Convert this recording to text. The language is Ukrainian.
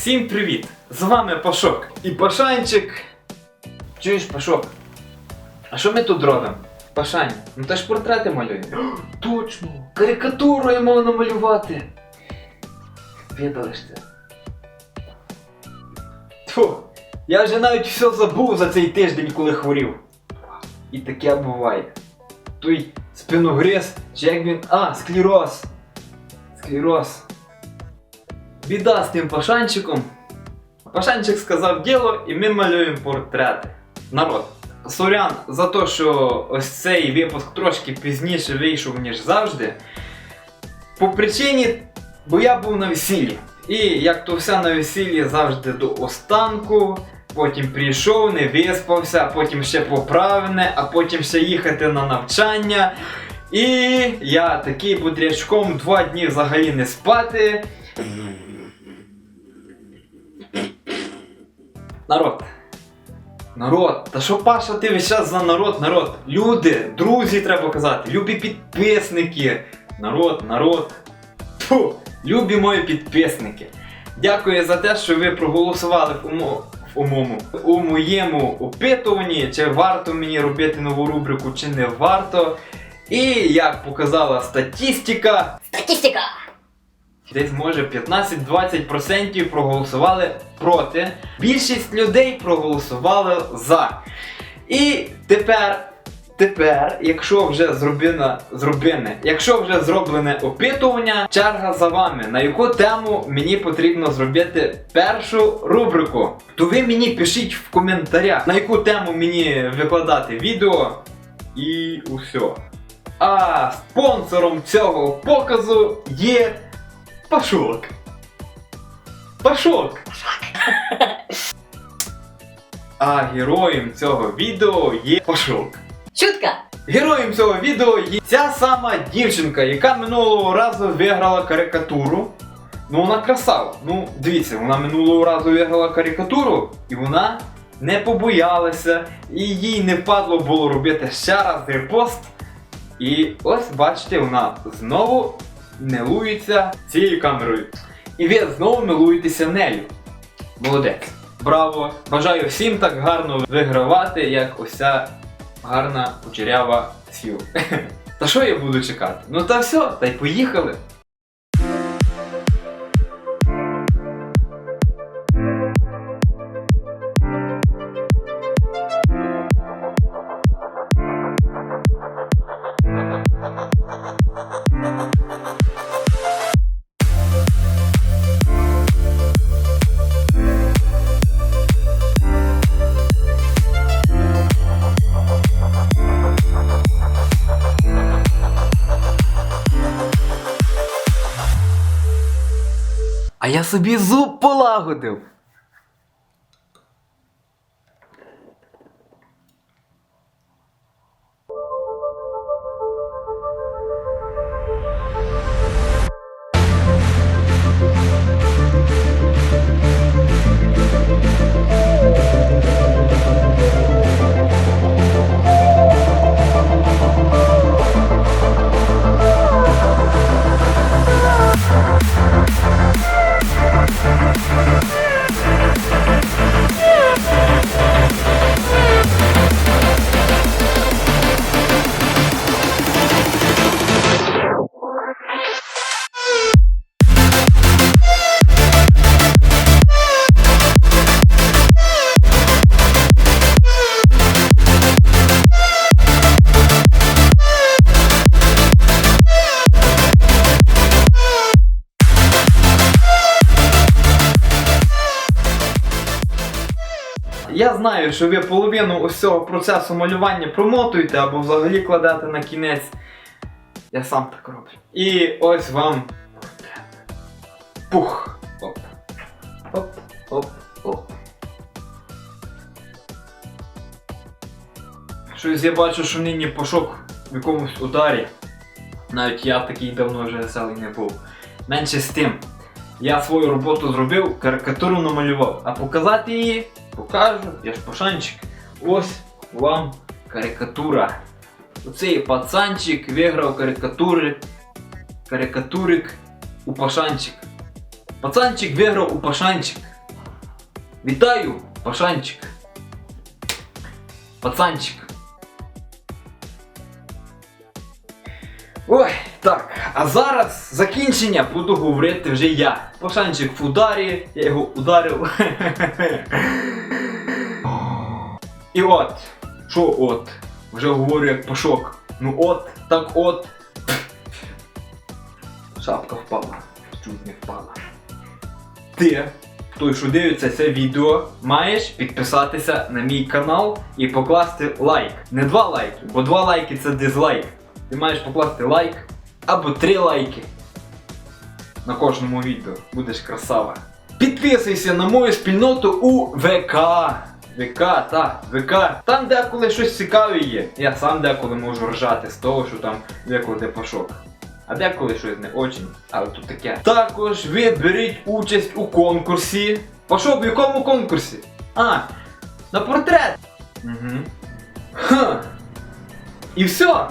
Всім привіт! З вами Пашок і Пашанчик. Чуєш, Пашок? А що ми тут робимо? Пашань, ну ти ж портрети малюємо. Точно! Карикатуру я мав намалювати. Видали ж це? Тьфу, я вже навіть все забув за цей тиждень, коли хворів. І таке буває. Той спиногриз, чи як він. А, склероз. Склероз. Біда з тим пашанчиком. Пашанчик сказав діло, і ми малюємо портрети. Народ. Сорян за те, що ось цей випуск трошки пізніше вийшов, ніж завжди. По причині, бо я був на весіллі. І як то все на весіллі завжди до останку. Потім прийшов, не виспався, потім ще поправне, а потім ще їхати на навчання. І я такий будрячком два дні взагалі не спати. Народ. Народ, та що Паша, ти весь час за народ, народ. Люди, друзі, треба казати, любі підписники. Народ, народ. Фу, любі мої підписники. Дякую за те, що ви проголосували в умо... в умому, у моєму опитуванні, чи варто мені робити нову рубрику, чи не варто. І як показала статистика, Статистика! Десь може 15-20% проголосували проти. Більшість людей проголосували за. І тепер, тепер, якщо вже зроблене, зроблене, якщо вже зроблене опитування, черга за вами, на яку тему мені потрібно зробити першу рубрику. То ви мені пишіть в коментарях, на яку тему мені викладати відео. І усе. А спонсором цього показу є Пашок. Пашок. А героєм цього відео є Пашок. Шутка! Героєм цього відео є ця сама дівчинка, яка минулого разу виграла карикатуру. Ну вона красава. Ну, дивіться, вона минулого разу виграла карикатуру, і вона не побоялася, і їй не впадло було робити ще раз репост. І ось бачите, вона знову милується цією камерою. І ви знову милуєтеся нею. Молодець. Браво! Бажаю всім так гарно вигравати, як ось ця гарна кучерява сіл. Та що я буду чекати? Ну та все, та й поїхали. Собі зуб полагодив. Я знаю, що ви половину ось цього процесу малювання промотуєте або взагалі кладете на кінець. Я сам так роблю. І ось вам. Пух. Оп. Оп, оп, оп. Щось я бачу, що нині пошок в якомусь ударі. Навіть я такий давно вже веселий не був. Менше з тим. Я свою роботу зробив, карикатуру намалював, а показати її покажу, я ж пашанчик. Ось вам карикатура. Оцей пацанчик виграв карикатури. Карикатурик у пашанчик. Пацанчик виграв у Пашанчик. Вітаю, Пашанчик. Пацанчик. Ой, так, а зараз закінчення буду говорити вже я. Пашанчик в ударі, я його ударив. І от, що от? Вже говорю як пашок. Ну от, так от. Шапка впала. Чуть не впала. Ти, той, що дивиться це відео, маєш підписатися на мій канал і покласти лайк. Не два лайки, бо два лайки це дизлайк. Ти маєш покласти лайк або три лайки на кожному відео. Будеш красава. Підписуйся на мою спільноту у ВК. ВК, так, ВК. Там деколи щось цікаве є. Я сам деколи можу ржати з того, що там деколи де пашок. А деколи щось не очень, але тут таке. Також ви беріть участь у конкурсі. Пашок, в якому конкурсі? А, на портрет. Угу. Ха. І все.